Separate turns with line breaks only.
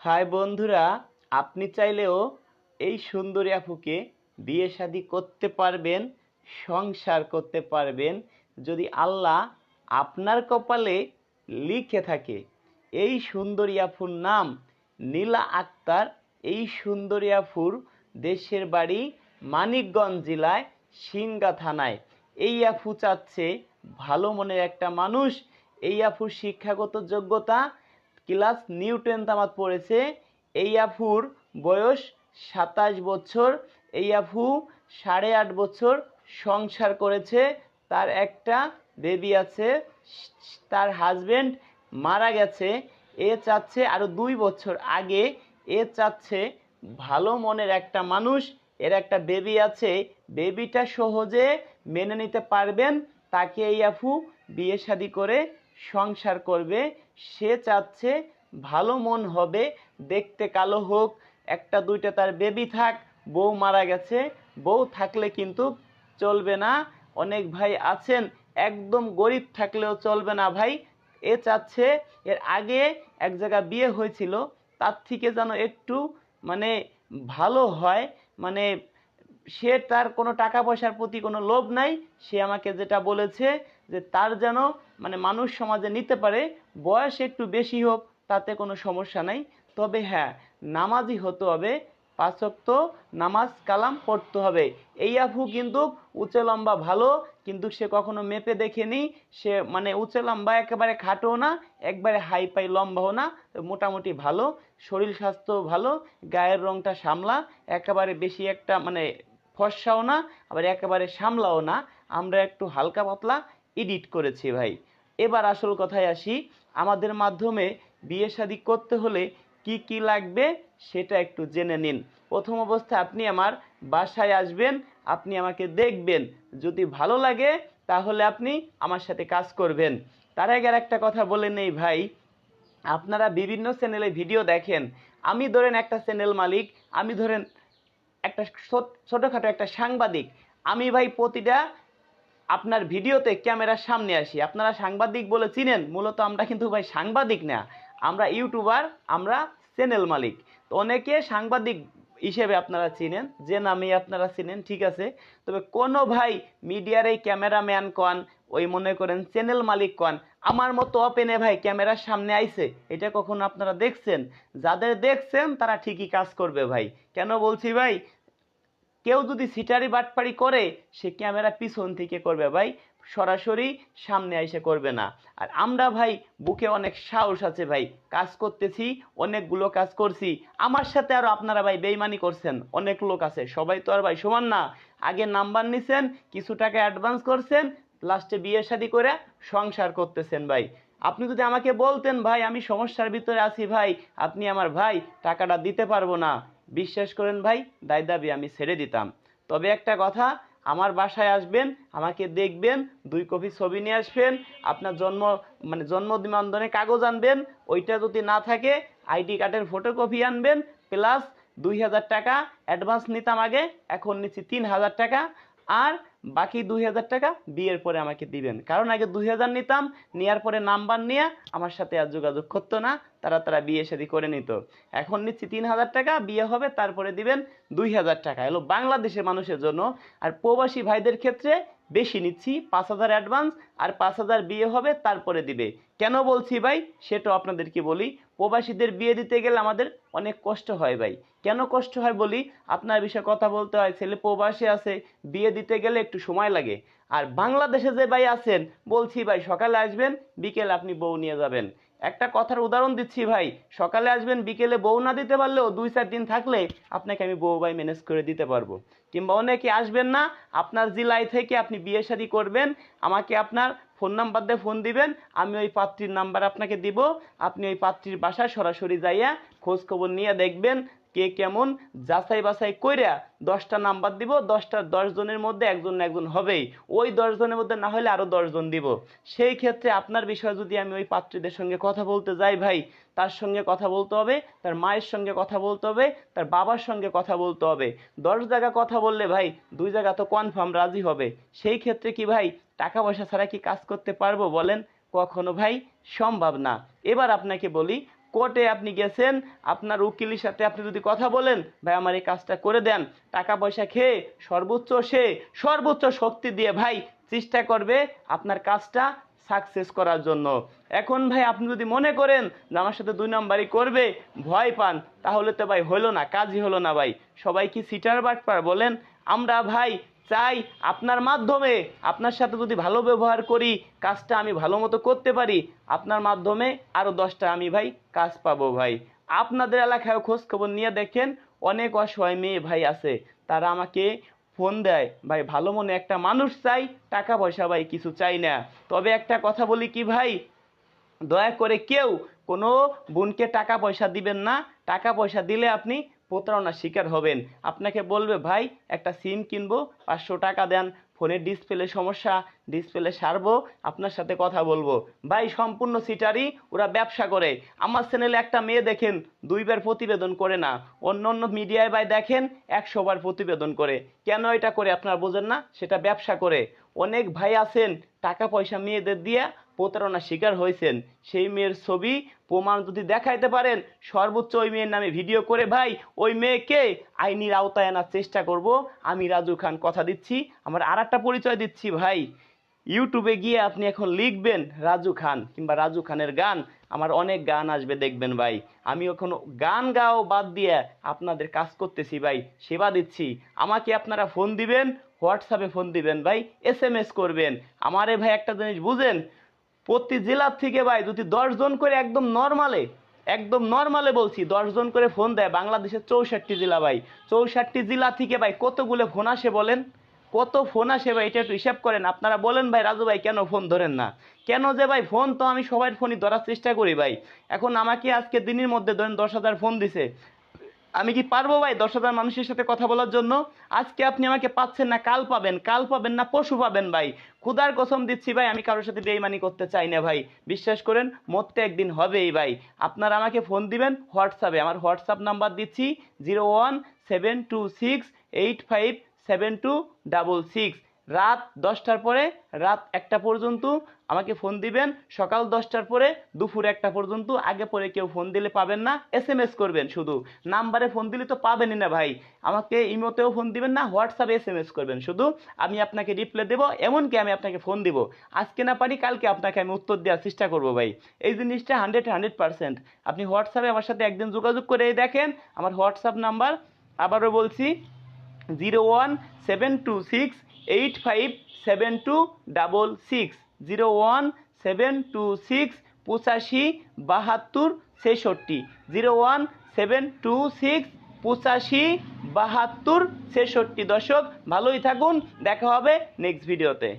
High বন্ধুরা, আপনি চাইলেও এই সুন্দরী আপুকে বিয়ে শাদী করতে পারবেন, সংসার করতে পারবেন, যদি আল্লাহ আপনার কপালে লিখে থাকে, এই সুন্দরী আফুর নাম নীলা আক্তার, এই সুন্দরী আফুর দেশের বাড়ি মানিকগঞ্জ জেলায় সিংগা থানায়। এই আফু চাচ্ছে ভালো মনের একটা মানুষ, এই আফুর শিক্ষাগত যোগ্যতা ক্লাস নিউ টেন্থ আমার পড়েছে। এই আফুর বয়স সাতাশ বছর। এই আফু সাড়ে আট বছর সংসার করেছে। তার একটা বেবি আছে। তার হাজবেন্ড মারা গেছে। এ চাচ্ছে আরও দুই বছর আগে। এ চাচ্ছে ভালো মনের একটা মানুষ। এর একটা বেবি আছে। বেবিটা সহজে মেনে নিতে পারবেন। তাকে এই আফু বিয়ে শাদি করে সংসার করবে, সে চাচ্ছে ভালো মন হবে, দেখতে কালো হোক, একটা দুইটা তার বেবি থাক, বউ মারা গেছে, বউ থাকলে কিন্তু চলবে না, অনেক ভাই আছেন, একদম গরিব থাকলেও চলবে না ভাই, এ চাচ্ছে, এর আগে এক জায়গা বিয়ে হয়েছিল, তার থেকে যেন একটু মানে ভালো হয় মানে সে তার কোনো টাকা পয়সার প্রতি কোনো লোভ নাই, সে আমাকে যেটা বলেছে যে তার যেন মানে মানুষ সমাজে নিতে পারে, বয়স একটু বেশি হোক, তাতে কোনো সমস্যা নাই। তবে হ্যাঁ নামাজি হতে হবে পাঁচক্ত নামাজ কালাম পড়তে হবে। এই আফু কিন্তু উঁচে লম্বা ভালো, কিন্তু সে কখনো মেপে দেখেনি। সে মানে উঁচে লম্বা একেবারে খাটো না, একবারে হাই পাই লম্বাও না, মোটামুটি ভালো। শরীর স্বাস্থ্য ভালো, গায়ের রংটা সামলা, একেবারে বেশি একটা মানে ফর্সাও না, আবার একেবারে সামলাও না। আমরা একটু হালকা পাতলা এডিট করেছি ভাই। এবার আসল কথায় আসি, আমাদের মাধ্যমে বিয়ে শাদী করতে হলে কি কি লাগবে সেটা একটু জেনে নিন। প্রথম অবস্থায় আপনি আমার বাসায় আসবেন, আপনি আমাকে দেখবেন। যদি ভালো লাগে তাহলে আপনি আমার সাথে কাজ করবেন। তার আগে একটা কথা বলে নেই ভাই, আপনারা বিভিন্ন চ্যানেলে ভিডিও দেখেন। আমি ধরেন একটা চ্যানেল মালিক, আমি ধরেন একটা ছোটোখাটো একটা সাংবাদিক। আমি ভাই প্রতিটা আপনার ভিডিওতে ক্যামেরার সামনে আসি। আপনারা সাংবাদিক বলে চিনেন, মূলত আমরা কিন্তু ভাই সাংবাদিক না। আমরা ইউটিউবার, আমরা চ্যানেল মালিক। তো অনেকে সাংবাদিক হিসেবে আপনারা চিনেন, যে নামে আপনারা চিনেন, ঠিক আছে? তবে কোনো ভাই মিডিয়ার এই ক্যামেরাম্যান কন, ওই মনে করেন চ্যানেল মালিক কন, আমার মতো অপেনে ভাই ক্যামেরার সামনে আইছে, এটা কখনো আপনারা দেখছেন? যাদের দেখছেন, তারা ঠিকই কাজ করবে ভাই। কেন বলছি ভাই? কেউ যদি সিটারি বাটপাড়ি করে, সে ক্যামেরা পিছন থেকে করবে ভাই, সরাসরি সামনে এসে করবে না। আর আমরা ভাই, বুকে অনেক সাহস আছে ভাই, কাজ করতেছি, অনেকগুলো কাজ করছি। আমার সাথে আরও আপনারা ভাই বেইমানি করছেন, অনেক লোক আছে, সবাই তো আর ভাই সমান না। আগে নাম্বার নিছেন, কিছু টাকা অ্যাডভান্স করছেন, লাস্টে বিয়ে শাদি করে সংসার করতেছেন ভাই। আপনি যদি আমাকে বলতেন, ভাই, আমি সমস্যার ভিতরে আছি ভাই, আপনি আমার ভাই, টাকাটা দিতে পারব না। বিশ্বাস করেন ভাই, দায় দাবি আমি ছেড়ে দিতাম। তবে একটা কথা, আমার বাসায় আসবেন, আমাকে দেখবেন, দুই কপি ছবি নিয়ে আসবেন, আপনার জন্ম মানে জন্ম নিবন্ধনের কাগজ আনবেন, ওইটা যদি না থাকে, আইডি কার্ডের ফটোকপি আনবেন প্লাস দুই হাজার টাকা অ্যাডভান্স নিতাম আগে, এখন নিচ্ছি তিন হাজার টাকা, আর বাকি দুই হাজার টাকা বিয়ের পরে আমাকে দিবেন। কারণ আগে দুই হাজার নিতাম নেওয়ার পরে নাম্বার নিয়ে আমার সাথে আর যোগাযোগ করতো না, তারা তারা বিয়ে শাদি করে নিত। এখন নিচ্ছি তিন হাজার টাকা, বিয়ে হবে, তারপরে দিবেন দুই হাজার টাকা। এলো বাংলাদেশের মানুষের জন্য। আর প্রবাসী ভাইদের ক্ষেত্রে বেশি নিচ্ছি, পাঁচ হাজার অ্যাডভান্স আর পাঁচ হাজার বিয়ে হবে, তারপরে দিবে। কেন বলছি ভাই? সেটাও আপনাদেরকে বলি। প্রবাসীদের বিয়ে দিতে গেলে আমাদের অনেক কষ্ট হয় ভাই। কেন কষ্ট হয় বলি? আপনার বিষয়ে কথা বলতে হয়, ছেলে প্রবাসে আছে, বিয়ে দিতে গেলে একটু সময় লাগে। আর বাংলাদেশে যে ভাই আছেন, বলছি ভাই সকালে আসবেন, বিকেল আপনি বউ নিয়ে যাবেন। একটা কথার উদাহরণ দিচ্ছি ভাই। সকালে আসবেন, বিকেলে বউ না দিতে পারলেও দুই চার দিন থাকলে আপনাকে আমি বউ ভাই ম্যানেজ করে দিতে পারব। কিংবা অনেকে আসবেন না, আপনার জেলায় থেকে আপনি বিয়ে শাদি করবেন, আমাকে আপনার ফোন নাম্বার দিয়ে ফোন দিবেন, আমি ওই পাত্রীর নাম্বার আপনাকে দিব, আপনি ওই পাত্রীর বাসায় সরাসরি যাইয়া খোঁজ খবর নিয়ে দেখবেন কে কেমন যাচাই বাছাই কইরা দশটা নাম্বার দিব, দশটা দশ জনের মধ্যে একজন না একজন হবেই। ওই জনের মধ্যে না হলে আরও দশজন দিব। সেই ক্ষেত্রে আপনার বিষয়ে যদি আমি ওই পাত্রীদের সঙ্গে কথা বলতে যাই ভাই, তার সঙ্গে কথা বলতে হবে, তার মায়ের সঙ্গে কথা বলতে হবে, তার বাবার সঙ্গে কথা বলতে হবে। দশ জায়গা কথা বললে ভাই, দুই জায়গা তো কনফার্ম রাজি হবে। সেই ক্ষেত্রে কি ভাই, টাকা পয়সা ছাড়া কি কাজ করতে পারব বলেন? কখনো ভাই, সম্ভব না। এবার আপনাকে বলি কোর্টে আপনি গেছেন, আপনার উকিলের সাথে আপনি যদি কথা বলেন, ভাই, আমার এই কাজটা করে দেন। টাকা পয়সা খেয়ে সর্বোচ্চ সে সর্বোচ্চ শক্তি দিয়ে, ভাই, চেষ্টা করবে আপনার কাজটা সাকসেস করার জন্য। এখন, ভাই, আপনি যদি মনে করেন যে আমার সাথে দুই নাম্বারই করবে, ভয় পান, তাহলে তো ভাই হলো না, কাজই হলো না ভাই। সবাই কি সিটার বাটপার বলেন? আমরা ভাই চাই আপনার মাধ্যমে, আপনার সাথে যদি ভালো ব্যবহার করি, কাজটা আমি ভালো মতো করতে পারি, আপনার মাধ্যমে আরও দশটা আমি ভাই কাজ পাবো ভাই। আপনাদের এলাকায় খোঁজ খবর নিয়ে দেখেন, অনেক অসহায় মেয়ে ভাই আছে, তারা আমাকে ফোন দেয়, ভাই, ভালো মনে একটা মানুষ চাই টাকা পয়সা ভাই কিছু চাই না। তবে একটা কথা বলি কি ভাই, দয়া করে কেউ কোনো বোনকে টাকা পয়সা দিবেন না টাকা পয়সা দিলে আপনি প্রতারণার শিকার হবেন। আপনাকে বলবে, ভাই, একটা সিম কিনবো, পাঁচশো টাকা দেন, ফোনের ডিসপ্লে সমস্যা, ডিসপ্লে সারবো, আপনার সাথে কথা বলব। ভাই, সম্পূর্ণ সিটারই ওরা ব্যবসা করে। আমার চ্যানেলে একটা মেয়ে দেখেন দুইবার প্রতিবেদন করে না। অন্য অন্য মিডিয়ায় ভাই দেখেন, একশো বার প্রতিবেদন করে। কেন এটা করে আপনারা বোঝেন না? সেটা ব্যবসা করে। অনেক ভাই আছেন, টাকা পয়সা মেয়েদের দিয়ে প্রতারণার শিকার হয়েছেন। সেই মেয়ের ছবি প্রমাণ যদি দেখাইতে পারেন, সর্বোচ্চ ওই মেয়ের নামে ভিডিও করে, ভাই, ওই মেয়েকে আইনির আওতায় আনার চেষ্টা করব। আমি রাজু খান কথা দিচ্ছি, আমার আর একটা পরিচয় দিচ্ছি, ভাই। ইউটিউবে গিয়ে আপনি এখন লিখবেন, রাজু খান কিংবা রাজু খানের গান। আমার অনেক গান আসবে, দেখবেন, ভাই। আমি এখন গান গাও বাদ দিয়ে আপনাদের কাজ করতেছি, ভাই। সেবা দিচ্ছি। আমাকে আপনারা ফোন দিবেন, হোয়াটসঅ্যাপে ফোন দিবেন, ভাই। এস এম এস করবেন। আমারে ভাই একটা জিনিস বুঝেন প্রতি জেলার থেকে ভাই যদি দশজন করে একদম নর্মালে একদম নর্মালে বলছি দশজন করে ফোন দেয়, বাংলাদেশের চৌষট্টি জেলা ভাই। চৌষট্টি জেলা থেকে ভাই কতগুলো ফোন আসে বলেন? কত ফোন আসে ভাই, এটা একটু হিসাব করেন। আপনারা বলেন ভাই, রাজু ভাই, কেন ফোন ধরেন না? কেন যে ভাই ফোন তো আমি সবার ফোনই ধরার চেষ্টা করি ভাই। এখন আমাকে আজকে দিনের মধ্যে ধরেন দশ হাজার ফোন দিছে। আমি কি পারব ভাই দশ হাজার মানুষের সাথে কথা বলার জন্য? আজকে আপনি আমাকে পাচ্ছেন না, কাল পাবেন কাল পাবেন না পশু পাবেন ভাই। খুদার কসম দিচ্ছি ভাই, আমি কারোর সাথে বেইমানি করতে চাই না ভাই। বিশ্বাস করেন, মরতে একদিন হবেই ভাই। আপনারা আমাকে ফোন দিবেন হোয়াটসঅ্যাপে। আমার হোয়াটসঅ্যাপ নাম্বার দিচ্ছি zero one seven two six eight five seven two double six. রাত দশটার পরে, রাত একটা পর্যন্ত আমাকে ফোন দিবেন। সকাল দশটার পরে, দুপুর একটা পর্যন্ত, আগে পরে কেউ ফোন দিলে পাবেন না এস এম এস করবেন শুধু। নাম্বারে ফোন দিলে তো পাবেনই না ভাই। আমাকে ইমোতেও ফোন দিবেন না, হোয়াটসঅ্যাপে এস এম এস করবেন শুধু। আমি আপনাকে রিপ্লাই দেবো, এমনকি আমি আপনাকে ফোন দিব। আজকে না পারি, কালকে আপনাকে আমি উত্তর দেওয়ার চেষ্টা করব ভাই। এই জিনিসটা হান্ড্রেড হান্ড্রেড পার্সেন্ট আপনি হোয়াটসঅ্যাপে আমার সাথে একদিন যোগাযোগ করে দেখেন। আমার হোয়াটসঅ্যাপ নাম্বার, আবারও বলছি zero one seven two six eight five seven two double six, zero one seven two six, পঁচাশি বাহাত্তর ছেষট্টি, zero one seven two six, পঁচাশি বাহাত্তর ছেষট্টি। দর্শক, ভালোই থাকুন, দেখা হবে নেক্সট ভিডিওতে